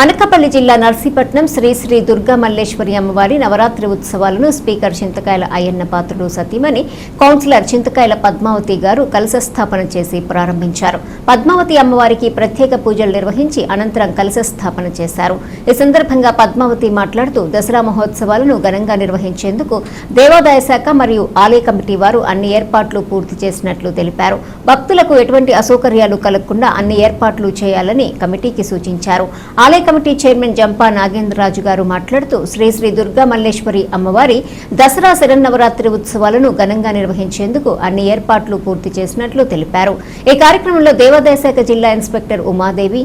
అనకాపల్లి జిల్లా నర్సీపట్నం శ్రీ శ్రీ దుర్గా మల్లేశ్వరి అమ్మవారి నవరాత్రి ఉత్సవాలను స్పీకర్ చింతకాయల అయ్యన్న పాత్రుడు సతీమణి కౌన్సిలర్ చింతకాయల పద్మావతి గారు కలశ స్థాపన చేసి ప్రారంభించారు. పద్మావతి అమ్మవారికి ప్రత్యేక పూజలు నిర్వహించి అనంతరం కలశ స్థాపన చేశారు. ఈ సందర్భంగా పద్మావతి మాట్లాడుతూ దసరా మహోత్సవాలను ఘనంగా నిర్వహించేందుకు దేవాదాయ శాఖ మరియు ఆలయ కమిటీ వారు అన్ని ఏర్పాట్లు పూర్తి చేసినట్లు తెలిపారు. భక్తులకు ఎటువంటి అసౌకర్యాలు కలగకుండా అన్ని ఏర్పాట్లు చేయాలని కమిటీకి సూచించారు. ఆలయ కమిటీ చైర్మన్ జంపా నాగేంద్రరాజు గారు మాట్లాడుతూ శ్రీ శ్రీ దుర్గా మల్లేశ్వరి అమ్మవారి దసరా శరన్నవరాత్రి ఉత్సవాలను ఘనంగా నిర్వహించేందుకు అన్ని ఏర్పాట్లు పూర్తి చేసినట్లు తెలిపారు. ఈ కార్యక్రమంలో దేవాదాయ శాఖ జిల్లా ఇన్స్పెక్టర్ ఉమాదేవి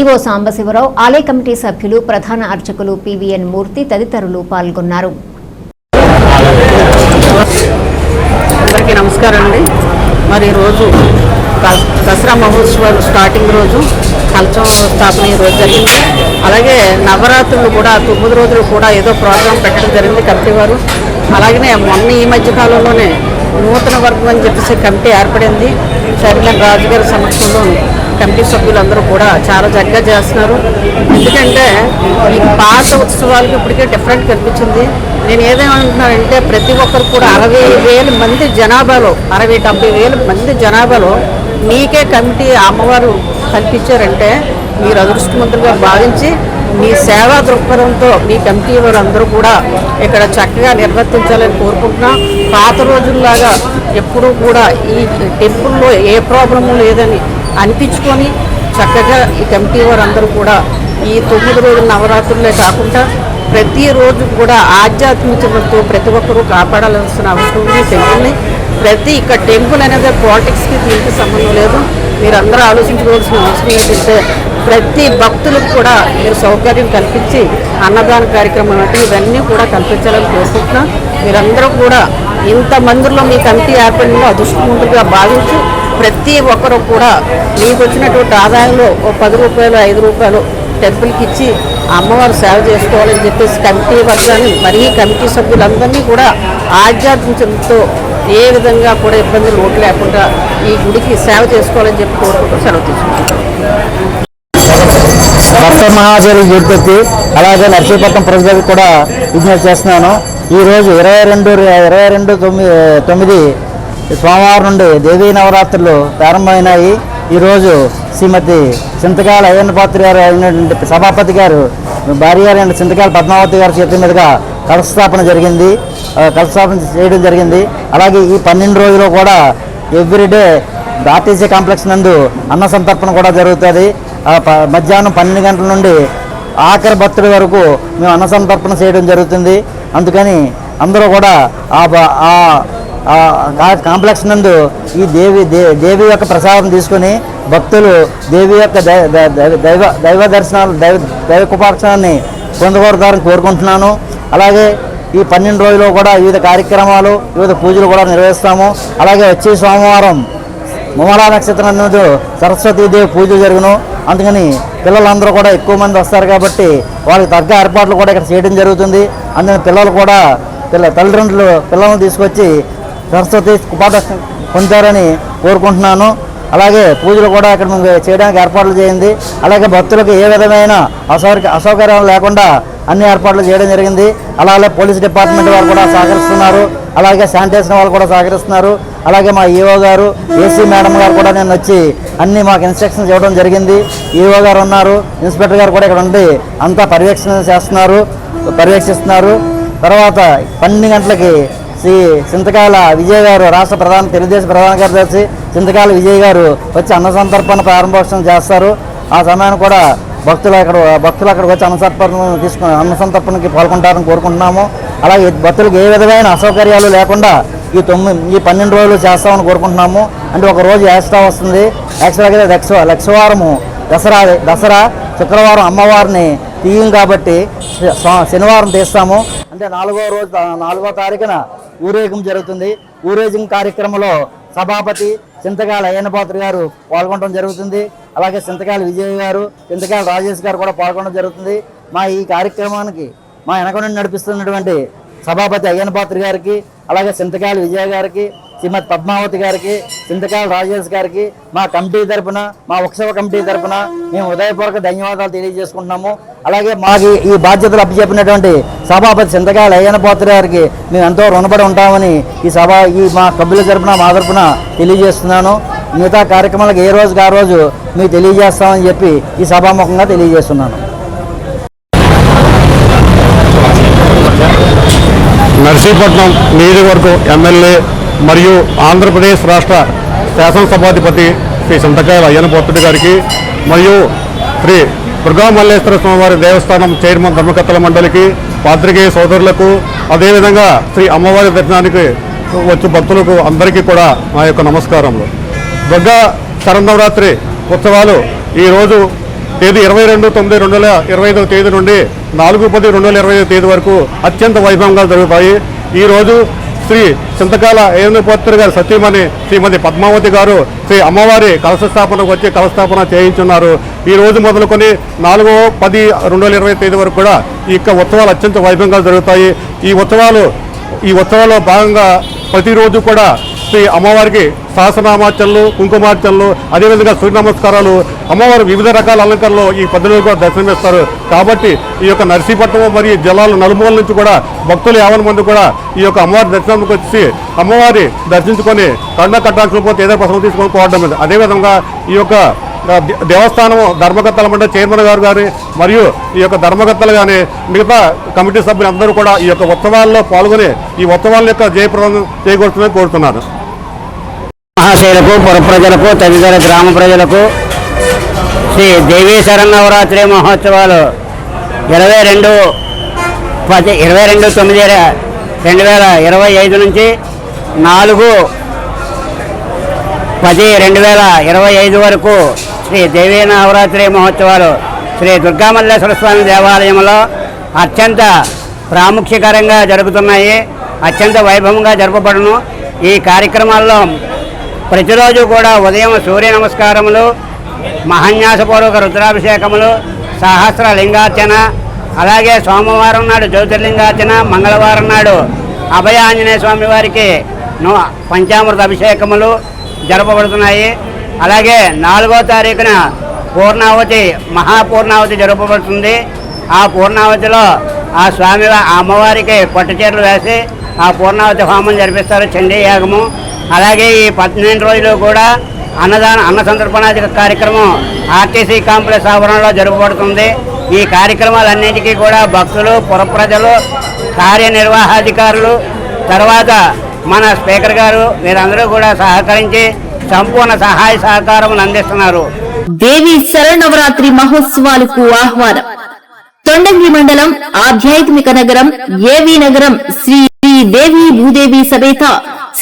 ఈవో సాంబశివరావు ఆలయ కమిటీ సభ్యులు ప్రధాన అర్చకులు పివిఎన్ మూర్తి తదితరులు పాల్గొన్నారు. అందరికీ నమస్కారం అండి. మరి రోజు దసరా మహోత్సవాలు స్టార్టింగ్ రోజు కలచం స్థాపన ఈ రోజు జరిగింది. అలాగే నవరాత్రులు కూడా తొమ్మిది రోజులు కూడా ఏదో ప్రోగ్రాం పెట్టడం జరిగింది కమిటీ వారు. అలాగనే మొన్న ఈ మధ్య కాలంలోనే నూతన వర్గం అని చెప్పేసి కమిటీ ఏర్పడింది. చైర్మన్ రాజు గారి సమక్షంలో కమిటీ సభ్యులందరూ కూడా చాలా చక్కగా చేస్తున్నారు. ఎందుకంటే ఈ పాత ఉత్సవాలకు ఇప్పటికే డిఫరెంట్ కనిపించింది. నేను ఏదేమంటున్నానంటే ప్రతి ఒక్కరు కూడా అరవై వేల మంది జనాభాలో అరవై డెబ్బై వేల మంది జనాభాలో మీకే కమిటీ అమ్మవారు కల్పించారంటే మీరు అదృష్టవంతులుగా భావించి మీ సేవా దృక్పథంతో మీ కమిటీ వారందరూ కూడా ఇక్కడ చక్కగా నిర్వర్తించాలని కోరుకుంటున్నాం. పాత రోజుల్లాగా ఎప్పుడూ కూడా ఈ టెంపుల్లో ఏ ప్రాబ్లము లేదని అనిపించుకొని చక్కగా ఈ కమిటీ వారందరూ కూడా ఈ తొమ్మిది రోజుల నవరాత్రులే కాకుండా ప్రతిరోజు కూడా ఆధ్యాత్మికతతో ప్రతి ఒక్కరూ కాపాడాల్సిన అవసరం ఉంది ప్రతి ఇక్కడ టెంపుల్ అనేది పాలిటిక్స్కి దీనికి సంబంధం లేదు. మీరు అందరూ ఆలోచించుకోవాల్సిన అవసరం ఏంటంటే ప్రతి భక్తులకు కూడా మీరు సౌకర్యం కల్పించి అన్నదాన కార్యక్రమం అంటే ఇవన్నీ కూడా కల్పించాలని కోరుకుంటున్నాం. మీరందరూ కూడా ఇంత మందిలో మీ కమిటీ ఏర్పడిన అదృష్టవంతులుగా భావించి ప్రతి ఒక్కరు కూడా మీకు వచ్చినటువంటి ఆదాయంలో ఓ పది రూపాయలు ఐదు రూపాయలు టెంపుల్కి ఇచ్చి అమ్మవారు సేవ చేసుకోవాలని చెప్పేసి కమిటీ వర్గాన్ని మరీ కమిటీ సభ్యులందరినీ కూడా ఆధ్యాత్మికంతో ఏ విధంగా కూడా ఇబ్బందులు లోటు లేకుండా ఈ గుడికి సేవ చేసుకోవాలని చెప్పి కోరుకుంటూ సెలవు తీసుకుంటాం భక్త మహాశైలి అలాగే నర్సీపట్నం ప్రజలకు కూడా విజ్ఞప్తి చేస్తున్నాను. ఈరోజు ఇరవై రెండు ఇరవై రెండు తొమ్మిది తొమ్మిది సోమవారం నుండి దేవీ నవరాత్రులు ప్రారంభమైనాయి. ఈరోజు శ్రీమతి చింతకాయల అయ్యన్న గారు అయినటువంటి సభాపతి గారు భార్య గారు అయిన చింతకాయల పద్మావతి గారి చేతి మీదుగా కలస్థాపన జరిగింది. కలస్థాపన చేయడం జరిగింది. అలాగే ఈ పన్నెండు రోజులు కూడా ఎవ్రీడే ఆర్టీసీ కాంప్లెక్స్ నందు అన్న సంతర్పణ కూడా జరుగుతుంది. ఆ ప- మధ్యాహ్నం పన్నెండు గంటల నుండి ఆఖరి భక్తుడి వరకు మేము అన్న సంతర్పణ చేయడం జరుగుతుంది. అందుకని అందరూ కూడా ఆ కాంప్లెక్స్ నందు ఈ దేవి దే- దేవి యొక్క ప్రసాదం తీసుకొని భక్తులు దేవి యొక్క దైవ దైవ దర్శనాలు దైవ దైవ కృపాక్షణాన్ని పొందగోరుతారని కోరుకుంటున్నాను. అలాగే ఈ పన్నెండు రోజులు కూడా వివిధ కార్యక్రమాలు వివిధ పూజలు కూడా నిర్వహిస్తాము. అలాగే వచ్చే సోమవారం ముమలా నక్షత్రం నందు సరస్వతీదేవి పూజ జరుగును. అందుకని పిల్లలందరూ కూడా ఎక్కువ మంది వస్తారు కాబట్టి వాళ్ళకి తగ్గ ఏర్పాట్లు కూడా ఇక్కడ చేయడం జరుగుతుంది. అందుకని పిల్లలు కూడా పిల్ల తల్లిదండ్రులు పిల్లలను తీసుకొచ్చి సరస్వతి కృపాదర్శనం పొందారని కోరుకుంటున్నాను. అలాగే పూజలు కూడా ఇక్కడ చేయడానికి ఏర్పాట్లు చేయండి. అలాగే భక్తులకు ఏ విధమైన అసౌక అసౌకర్యం లేకుండా అన్ని ఏర్పాట్లు చేయడం జరిగింది. అలాగే పోలీస్ డిపార్ట్మెంట్ వారు కూడా సహకరిస్తున్నారు. అలాగే శానిటేషన్ వాళ్ళు కూడా సహకరిస్తున్నారు. అలాగే మా ఈఓ గారు ఏసీ మేడం గారు కూడా నేను వచ్చి అన్ని మాకు ఇన్స్ట్రక్షన్స్ ఇవ్వడం జరిగింది. ఈఓ గారు ఉన్నారు ఇన్స్పెక్టర్ గారు కూడా ఇక్కడ ఉండి అంతా పర్యవేక్షణ చేస్తున్నారు పర్యవేక్షిస్తున్నారు. తర్వాత పన్నెండు గంటలకి శ్రీ చింతకాయల విజయ్ గారు రాష్ట్ర ప్రధాన తెలుగుదేశం ప్రధాన కార్యదర్శి చింతకాయల విజయ్ గారు వచ్చి అన్న సంతర్పణ ప్రారంభోత్సవం చేస్తారు. ఆ సమయాన్ని కూడా భక్తులు అక్కడ భక్తులు అక్కడికి వచ్చి అన్నసంతర్పణ తీసుకుని అన్నసంతర్పణకి పాల్గొంటారని కోరుకుంటున్నాము. అలాగే భక్తులకు ఏ విధమైన అసౌకర్యాలు లేకుండా ఈ తొమ్మిది ఈ పన్నెండు రోజులు చేస్తామని కోరుకుంటున్నాము. అంటే ఒక రోజు ఎక్స్ట్రా వస్తుంది. యాక్చువల్గా లక్ష లక్షవారము దసరా దసరా శుక్రవారం అమ్మవారిని తీయం కాబట్టి శనివారం తీస్తాము. అంటే నాలుగో రోజు నాలుగో తారీఖున ఊరేగింపు జరుగుతుంది. ఊరేగింపు కార్యక్రమంలో సభాపతి చింతకాల అయ్యన్నపాత్ర గారు పాల్గొనడం జరుగుతుంది. అలాగే చింతకాల విజయ్ గారు చింతకాల రాజేష్ గారు కూడా పాల్గొనడం జరుగుతుంది. మా ఈ కార్యక్రమానికి మా వెనక నుండి నడిపిస్తున్నటువంటి సభాపతి అయ్యన్నపాత్రి గారికి అలాగే చింతకాల విజయ్ గారికి శ్రీమతి పద్మావతి గారికి చింతకాల రాజేష్ గారికి మా కమిటీ తరపున మా ఉత్సవ కమిటీ తరపున మేము ఉదయపూర్వక ధన్యవాదాలు తెలియజేసుకుంటున్నాము. అలాగే మాకు ఈ బాధ్యతలు అప్పచెప్పినటువంటి సభాపతి చింతకాయలు అయ్యన పోత్ర గారికి మేము ఎంతో రుణపడి ఉంటామని ఈ సభ ఈ మా సభ్యుల తరపున మా తరపున తెలియజేస్తున్నాను. మిగతా కార్యక్రమాలకు ఏ రోజుకి ఆ రోజు మీకు తెలియజేస్తామని చెప్పి ఈ సభాముఖంగా తెలియజేస్తున్నాను. నర్సీపట్నం నియోజకవర్గం ఎమ్మెల్యే మరియు ఆంధ్రప్రదేశ్ రాష్ట్ర శాసనసభాధిపతి శ్రీ చింతకాయల అయ్యన పోతుడి గారికి మరియు శ్రీ దుర్గా మల్లేశ్వర స్వామివారి దేవస్థానం చైర్మన్ ధర్మకర్తల మండలికి పాత్రికేయ సోదరులకు అదేవిధంగా శ్రీ అమ్మవారి దర్శనానికి వచ్చే భక్తులకు అందరికీ కూడా నా యొక్క నమస్కారములు. దుర్గా శరన్నవరాత్రి ఉత్సవాలు ఈరోజు తేదీ ఇరవై రెండు తొమ్మిది రెండు వేల ఇరవై ఐదవ తేదీ నుండి నాలుగు పది రెండు వేల ఇరవై ఐదు తేదీ వరకు అత్యంత వైభవంగా జరుగుతాయి. ఈరోజు శ్రీ చింతకాల ఏనుపోత్రి గారి సతీమణి శ్రీమతి పద్మావతి గారు శ్రీ అమ్మవారి కలశ స్థాపనకు వచ్చి కలస్థాపన చేయించున్నారు. ఈ రోజు మొదలుకొని నాలుగో పది రెండు వేల ఇరవై తేదీ వరకు కూడా ఈ యొక్క ఉత్సవాలు అత్యంత వైభవంగా జరుగుతాయి. ఈ ఉత్సవాలు ఈ ఉత్సవాల్లో భాగంగా ప్రతిరోజు కూడా శ్రీ అమ్మవారికి సహస్రనామార్చనలు కుంకుమార్చనలు అదేవిధంగా సూర్య నమస్కారాలు అమ్మవారి వివిధ రకాల అలంకరణలు ఈ పద్ధతిలో కూడా దర్శనమిస్తారు కాబట్టి ఈ యొక్క నర్సీపట్నం మరియు జలాలు నలుమూల నుంచి కూడా భక్తులు యావన మంది కూడా ఈ యొక్క అమ్మవారి దర్శనానికి వచ్చి అమ్మవారి దర్శించుకొని కండ కట్టాల్సిన పోతే ఏదో ప్రసవం తీసుకొని పోవడం ఉంది. అదేవిధంగా ఈ యొక్క దేవస్థానం ధర్మకర్తల మండలి చైర్మన్ గారు కానీ మరియు ఈ యొక్క ధర్మకర్తలు కానీ మిగతా కమిటీ సభ్యులందరూ కూడా ఈ యొక్క ఉత్సవాల్లో పాల్గొని ఈ ఉత్సవాల యొక్క జయప్రదం చేయకూడదని కోరుతున్నాను మహాశైలకు పురప్రజలకు తదితర గ్రామ ప్రజలకు శ్రీ దేవీ నవరాత్రి మహోత్సవాలు ఇరవై రెండు పది ఇరవై రెండు తొమ్మిది రెండు వేల ఇరవై ఐదు నుంచి నాలుగు పది రెండు వేల ఇరవై ఐదు వరకు శ్రీ దేవీ నవరాత్రి మహోత్సవాలు శ్రీ దుర్గామల్లేశ్వర స్వామి దేవాలయంలో అత్యంత ప్రాముఖ్యకరంగా జరుగుతున్నాయి అత్యంత వైభవంగా జరపబడును. ఈ కార్యక్రమాల్లో ప్రతిరోజు కూడా ఉదయం సూర్య నమస్కారములు మహాన్యాసపూర్వక రుద్రాభిషేకములు సహస్ర లింగార్చన అలాగే సోమవారం నాడు జ్యోతిర్లింగార్చన మంగళవారం నాడు అభయ ఆంజనేయ స్వామి వారికి పంచామృత అభిషేకములు జరపబడుతున్నాయి. అలాగే నాలుగో తారీఖున పూర్ణావతి మహాపూర్ణావతి జరపబడుతుంది. ఆ పూర్ణావతిలో ఆ స్వామి ఆ అమ్మవారికి పట్టుచీరలు వేసి ఆ పూర్ణావతి హోమం జరిపిస్తారు చండీ యాగము అలాగే ఈ పద్దెనిమిది రోజులు కూడా అన్నదాన అన్న సంతర్పణాది కార్యక్రమం ఆర్టీసీ కాంప్లెక్స్ ఆవరణలో జరపబడుతుంది. ఈ కార్యక్రమాలన్నిటికీ కూడా భక్తులు పురప్రజలు కార్యనిర్వాహాధికారులు తర్వాత మన స్పీకర్ గారు వీరందరూ కూడా సహకరించి సంపూర్ణ సహాయ సహకారం అందిస్తున్నారు. దేవి శరణవరాత్రి మహోత్సవాలకు ఆహ్వానం. తొండంగి మండలం ఆధ్యాత్మిక నగరం ఏవి నగరం శ్రీ శ్రీ దేవి భూదేవి సమేత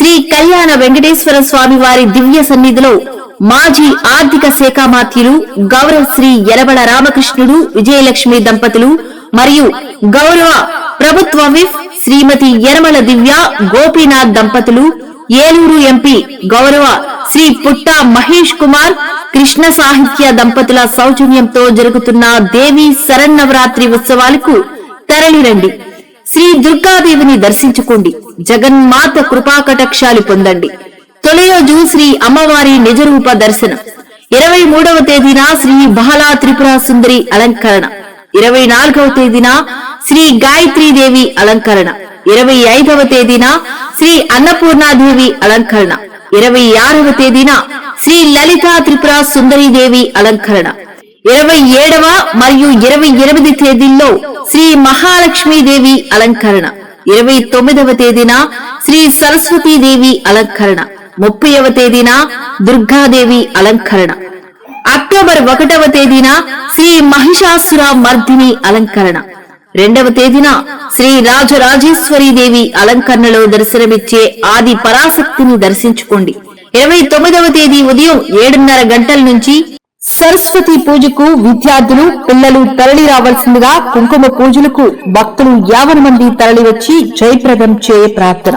శ్రీ కళ్యాణ వెంకటేశ్వర స్వామి వారి దివ్య సన్నిధిలో మాజీ ఆర్థిక శాఖ మాత్యులు గౌరవ శ్రీ ఎలబడ రామకృష్ణుడు విజయలక్ష్మి దంపతులు మరియు గౌరవ ప్రభుత్వ విఫ్ శ్రీమతి యనమల దివ్య గోపీనాథ్ దంపతులు ఏలూరు ఎంపీ గౌరవ శ్రీ పుట్ట మహేష్ కుమార్ కృష్ణ సాహిత్య దంపతుల సౌజన్యంతో జరుగుతున్న దేవి శరన్నవరాత్రి ఉత్సవాలకు తరలిరండి. శ్రీ దుర్గాదేవిని దర్శించుకోండి. జగన్మాత కృపా పొందండి. తొలి రోజు శ్రీ అమ్మవారి నిజరూప దర్శనం. ఇరవై మూడవ తేదీన శ్రీ బహలా త్రిపుర సుందరి అలంకరణ. ఇరవై నాలుగవ తేదీన శ్రీ గాయత్రీదేవి అలంకరణ. ఇరవై ఐదవ తేదీన శ్రీ అన్నపూర్ణాదేవి అలంకరణ. ఇరవై ఆరవ తేదీన శ్రీ లలితా త్రిపుర సుందరీదేవి అలంకరణ. ఇరవై ఏడవ మరియు ఇరవై ఎనిమిది తేదీల్లో శ్రీ మహాలక్ష్మీదేవి అలంకరణ. ఇరవై తొమ్మిదవ తేదీన శ్రీ సరస్వతీదేవి అలంకరణ. ముప్పైవ తేదీన దుర్గాదేవి అలంకరణ. అక్టోబర్ ఒకటవ తేదీన శ్రీ మహిషాసుర మర్దిని అలంకరణ. రెండవ తేదీన శ్రీ రాజరాజేశ్వరి దేవి అలంకరణలో దర్శనమిచ్చే ఆది పరాశక్తిని దర్శించుకోండి. ఇరవై తొమ్మిదవ తేదీ ఉదయం ఏడున్నర గంటల నుంచి సరస్వతి పూజకు విద్యార్థులు పిల్లలు తరలి రావాల్సిందిగా కుంకుమ పూజలకు భక్తులు యావన మంది తరలి వచ్చి జయప్రదం చేయ ప్రార్థన.